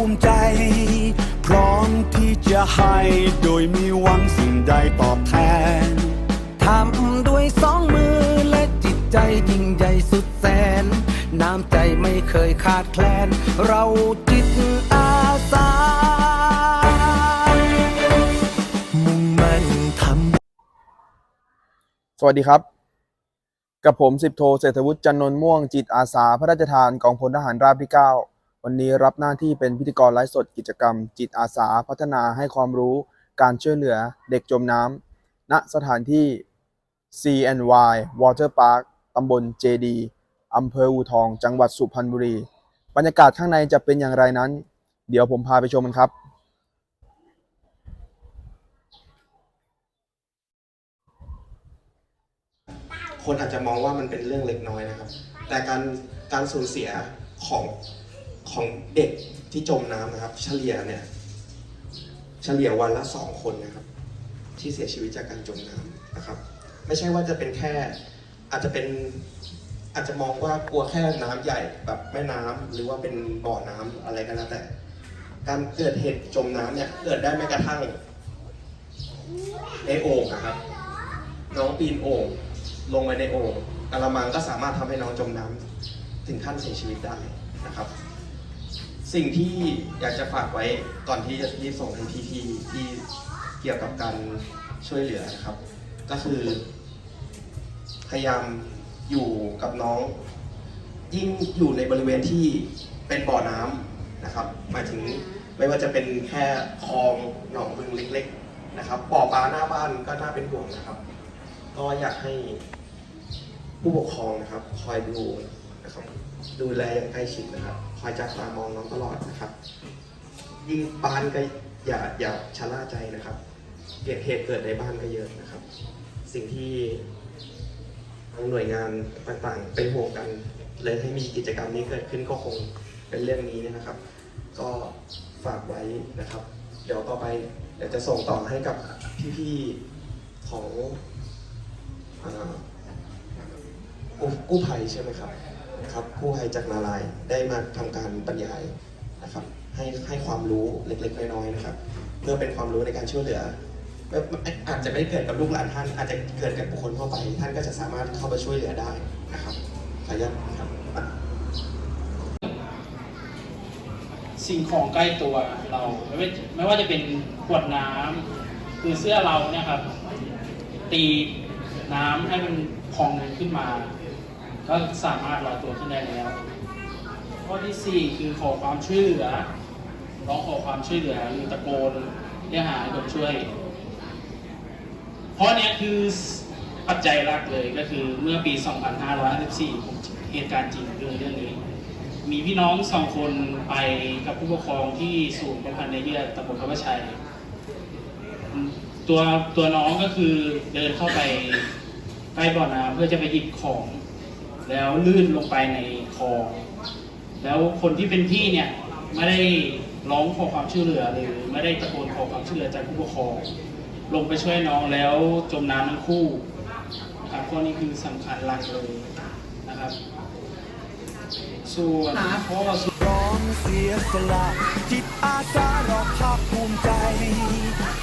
ภูมิใจ พร้อมที่จะให้โดยมีหวังสิ่งใดตอบแทน ทำด้วยสองมือและจิตใจยิ่งใหญ่สุดแสน น้ำใจไม่เคยขาดแคลน เราจิตอาสามุ่งมั่นทำสวัสดีครับกับผมสิบโทเศรษฐวุฒิจันนนม่วงจิตอาสาพระราชทานกองพลทหารราบที่ 9 วันนี้รับหน้าที่เป็นพิธีกรไลฟ์สดกิจกรรม จิตอาสาพัฒนาให้ความรู้การช่วยเหลือเด็กจมน้ำณสถานที่ CNY Water Park ตำบลเจดีอำเภออูทอง จังหวัดสุพรรณบุรี บรรยากาศข้างในจะเป็นอย่างไรนั้น เดี๋ยวผมพาไปชมกันครับคนอาจจะมองว่ามันเป็นเรื่องเล็กน้อยนะครับ แต่การการสูญเสียของ ของเด็กที่จมน้ำนะครับ เฉลี่ยเนี่ยเฉลี่ยวันละสองคนนะครับ ที่เสียชีวิตจากการจมน้ำนะครับ ไม่ใช่ว่าจะเป็นแค่อาจจะเป็นอาจจะมองว่ากลัวแค่น้ำใหญ่แบบแม่น้ำหรือว่าเป็นบ่อน้ำอะไรก็แล้วแต่ การเกิดเหตุจมน้ำเนี่ยเกิดได้แม้กระทั่งในโอ่งนะครับ น้องปีนโอ่งลงไปในโอ่งกระมังก็สามารถทำให้น้องจมน้ำถึงขั้นเสียชีวิตได้นะครับ สิ่งที่อยากจะฝากไว้ก่อนที่จะที่ส่งให้พี่ๆที่เกี่ยวกับการช่วยเหลือนะครับ ก็คือ พยายามอยู่กับน้อง ยิ่งอยู่ในบริเวณที่เป็นบ่อน้ำนะครับหมายถึงไม่ว่าจะเป็นแค่คลองหนองบึงเล็ก ๆ นะครับบ่อปลาหน้าบ้านก็น่าเป็นห่วงนะครับ ก็อยากให้ผู้ปกครองนะครับ คอยดู นะครับดูแลอย่างใกล้ชิดนะครับ คอยจับตามองน้องตลอดนะครับ ยิ่งบ้านก็อย่าอย่าชะล่าใจนะครับเกิดเหตุเกิดในบ้านก็เยอะนะครับ สิ่งที่ทางหน่วยงานต่างๆเป็นห่วงกันเลยให้มีกิจกรรมนี้เกิดขึ้นก็คงเป็นเรื่องนี้นะครับ ก็ฝากไว้นะครับ เดี๋ยวต่อไปเดี๋ยวจะส่งต่อให้กับพี่ๆของกู้ภัยใช่ไหมครับ นะครับกู้ภัยจากนารายได้มาทำการบรรยายนะครับให้ให้ความรู้เล็กๆน้อยๆนะครับ เพื่อเป็นความรู้ในการช่วยเหลืออาจจะไม่เกิดกับลูกหลานท่าน อาจจะเกิดกับบุคคลทั่วไป ท่านก็จะสามารถเข้าไปช่วยเหลือได้นะครับขออนุญาตครับสิ่งของใกล้ตัวเราไม่ไม่ว่าจะเป็นขวดน้ำคือเสื้อเราเนี่ยครับตีน้ำให้มันพองขึ้นมา ก็สามารถลอยตัวขึ้นได้แล้ว ข้อที่สี่คือขอความช่วยเหลือร้องขอความช่วยเหลือหรือตะโกนเรียกหาให้คนช่วย เพราะเนี้ยคือปัจจัยหลักเลยก็คือเมื่อปี 2554ผมเหตุการณ์จริงเรื่องเรื่องนี้ มีพี่น้องสองคนไปกับผู้ปกครองที่ศูนย์ประพันธ์ในเยื่อตำบลพระประชัย ตัวตัวน้องก็คือเดินเข้าไปใกล้บ่อน้ำเพื่อจะไปหยิบของ แล้วลื่นลงไปในคลอง แล้วคนที่เป็นพี่เนี่ยไม่ได้ร้องขอความช่วยเหลือหรือไม่ได้ตะโกนขอความช่วยเหลือจากผู้ปกครอง ลงไปช่วยน้องแล้วจมน้ำทั้งคู่นะครับข้อนี้คือสำคัญหลักเลยนะครับ ส่วนข้อสุดพร้อมเสียสละจิตอาสาเราภาคภูมิใจ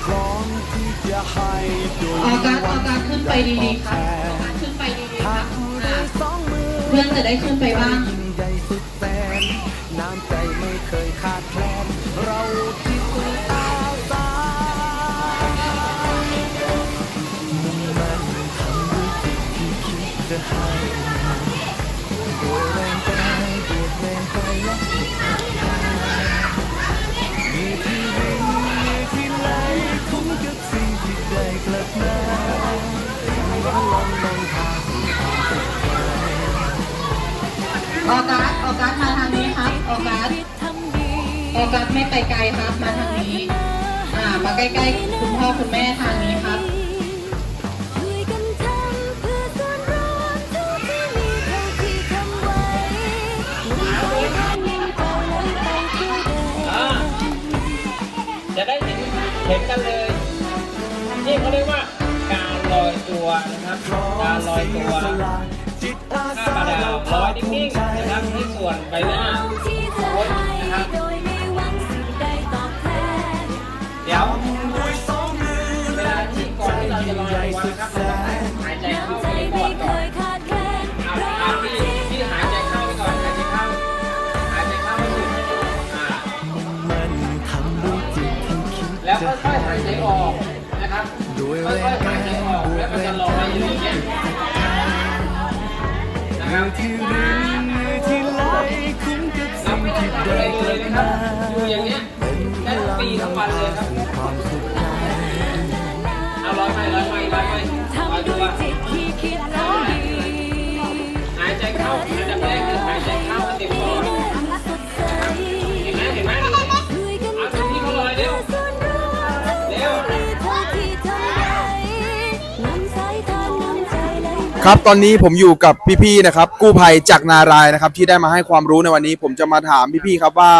พร้อมที่จะให้โดยออกัสออกัสขึ้นไปดีๆครับ เพื่อนจะได้ขึ้นไปบ้าง ออกัสออกัสมาทางนี้ครับออกัสออกัสไม่ไปไกลครับ มาทางนี้ อ่า มาใกล้ๆคุณพ่อคุณแม่ทางนี้ครับมาเลยไปทั่วแดนจะได้เห็นเห็นกันเลยนี่เขาเรียกว่าการลอยตัวนะครับ การลอยตัว ข้าปลาดาวลอยนิ่งๆนะครับให้ส่วนใบหน้าเธอให้โดยไม่หวังสิ่งใดตอบแทนเดี๋ยวเวลาที่ก่อนที่เราจะลอยตัวนะครับเราต้องหายใจเข้าใจไปในปอไม่ดเคก่อนยขาดแคลนเอาเพราะเอาพี่พี่หายใจเข้าไปก่อนหายใจเข้าหายใจเข้าให้ดอ่าแล้วค่อยๆหายใจออกนะครับค่อยๆหายใจออก นะครับเราไม่ต้อทำอะไรเลยนะครับอยู่อย่างเงี้ยได้ทั้งปีทั้งวันเลย ครับตอนนี้ผมอยู่กับพี่ๆนะครับ กู้ภัยจากนารายนะครับ ที่ได้มาให้ความรู้ในวันนี้ ผมจะมาถามพี่ๆครับว่า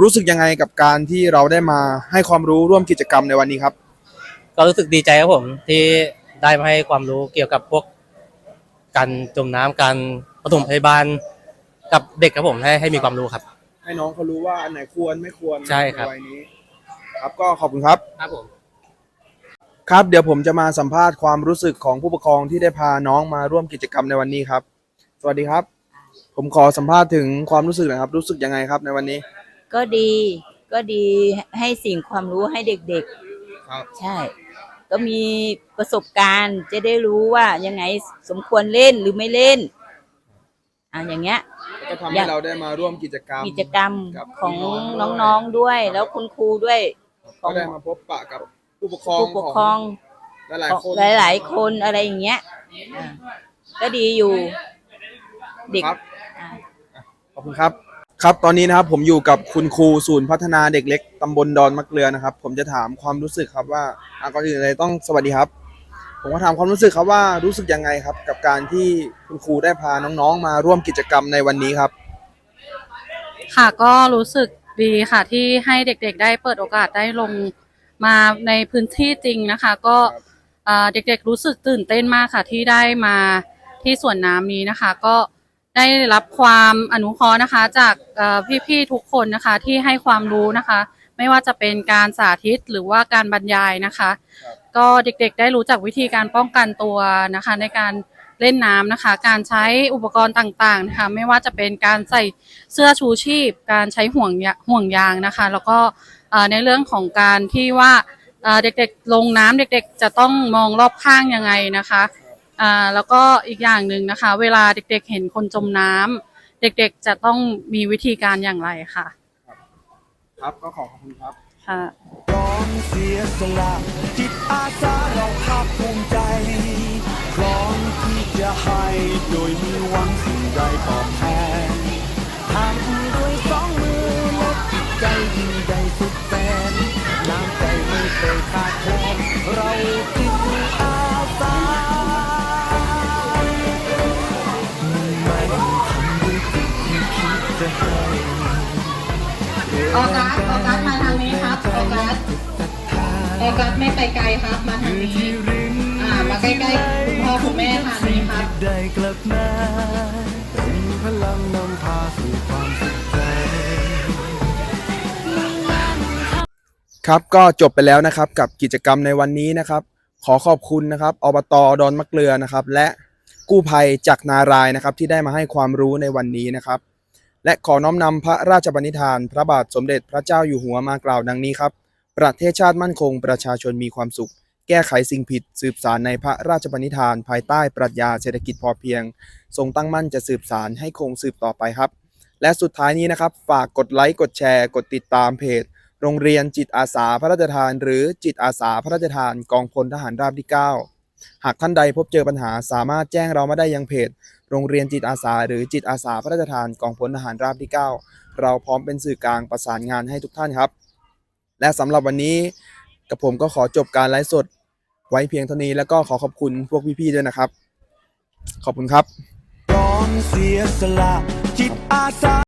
รู้สึกยังไงกับการที่เราได้มาให้ความรู้ร่วมกิจกรรมในวันนี้ครับ ก็รู้สึกดีใจครับผมที่ได้มาให้ความรู้เกี่ยวกับพวกการจมน้ำการปฐมพยาบาลกับเด็กครับผมให้ให้มีความรู้ครับ ให้น้องเขารู้ว่าอันไหนควรไม่ควรใช่ครับวัยนี้ ครับก็ขอบคุณครับ ครับผม ครับเดี๋ยวผมจะมาสัมภาษณ์ความรู้สึกของผู้ปกครองที่ได้พาน้องมาร่วมกิจกรรมในวันนี้ครับ สวัสดีครับ ผมขอสัมภาษณ์ถึงความรู้สึกหนะครับ รู้สึกยังไงครับในวันนี้ ก็ดีก็ดีให้สิ่งความรู้ให้เด็กครับๆใช่ ก็มีประสบการณ์จะได้รู้ว่ายังไงสมควรเล่นหรือไม่เล่นอ่าอย่างเงี้ย ก็ทำให้เราได้มาร่วมกิจกรรม กิจกรรมกับของน้องๆน้องๆด้วย แล้วคุณครูด้วย ขก็อง ได้มาพบปะกับ ผู้ปกครองผู้ปกครองหลายของๆคนหลายๆคนอะไรอย่างเงี้ยอ่าก็ดีอยู่เด็กครับอ่า ขอบคุณครับ ครับตอนนี้นะครับผมอยู่กับคุณครูศูนย์พัฒนาเด็กเล็กตำบลดอนมะเกลือนะครับ ผมจะถามความรู้สึกครับว่าอะก่อนอื่นเลยต้องสวัสดีครับ ผมก็ถามความรู้สึกครับว่ารู้สึกยังไงครับ กับการที่คุณครูได้พาน้องๆ มาร่วมกิจกรรมในวันนี้ครับ ค่ะก็รู้สึกดีค่ะที่ให้เด็กๆ ได้เปิดโอกาสได้ลง มาในพื้นที่จริงนะคะ ก็เอ่อเด็กๆรู้สึกตื่นเต้นมากค่ะ ที่ได้มาที่สวนน้ำนี้นะคะ ก็ได้รับความอนุเคราะห์นะคะ จากเอ่อพี่ๆทุกคนนะคะที่ให้ความรู้นะคะ ไม่ว่าจะเป็นการสาธิตหรือว่าการบรรยายนะคะ ก็เด็กๆ ได้รู้จักวิธีการป้องกันตัวนะคะ ในการเล่นน้ำนะคะ การใช้อุปกรณ์ต่างๆนะคะ ไม่ว่าจะเป็นการใส่เสื้อชูชีพ การใช้ห่วงยาห่วงยางนะคะ แล้วก็เอ่อ ในเรื่องของการที่ว่าเอ่อเด็กๆลงน้ำเด็กๆ จะต้องมองรอบข้างยังไงนะคะอ่าแล้วก็อีกอย่างหนึ่งนะคะ เวลาเด็กๆเห็นคนจมน้ำเด็กๆจะต้องมีวิธีการอย่างไรค่ะ ครับก็ขอขอบคุณครับค่ะพร้อมเสียสละจิตอาสาเราภาคภูมิใจพร้อมที่จะให้โดยไมีหวังสิ่งใดตอบแทน ออกัสออกัสมาทางนี้ครับออกัสออกัสไม่ไปไกลครับ มาทางนี้อ่ามาใกล้ๆคุณพ่อคุณแม่ทางนี้ครับได้กลับมาเป็นพลังนำพาสู่ความสุขใจครับก็จบไปแล้วนะครับกับกิจกรรมในวันนี้นะครับ ขอขอบคุณนะครับอบตดอนมะเกลือนะครับ และกู้ภัยจากนารายนะครับที่ได้มาให้ความรู้ในวันนี้นะครับ และขอน้อมนำพระราชบัญญัติพระบาทสมเด็จพระเจ้าอยู่หัวมากล่าวดังนี้ครับ ประเทศชาติมั่นคงประชาชนมีความสุข แก้ไขสิ่งผิด สืบสารในพระราชบัญญัติภายใต้ปรัชญาเศรษฐกิจพอเพียง ทรงตั้งมั่นจะสืบสารให้คงสืบต่อไปครับ และสุดท้ายนี้นะครับ ฝากกดไลค์กดแชร์ กดติดตามเพจ โรงเรียนจิตอาสาพระราชทาน หรือจิตอาสาพระราชทาน กองพลทหารราบที่ 9 หากท่านใดพบเจอปัญหาสามารถแจ้งเรามาได้ยังเพจ โรงเรียนจิตอาสา หรือจิตอาสาพระราชทานกองพลทหารราบที่ 9 เราพร้อมเป็นสื่อกลางประสานงานให้ทุกท่านครับ และสำหรับวันนี้กับผมก็ขอจบการไลฟ์สด ไว้เพียงเท่านี้แล้วก็ขอขอบคุณพวกพี่ๆด้วยนะครับ ขอบคุณครับพร้อมเสียสละจิตอาสา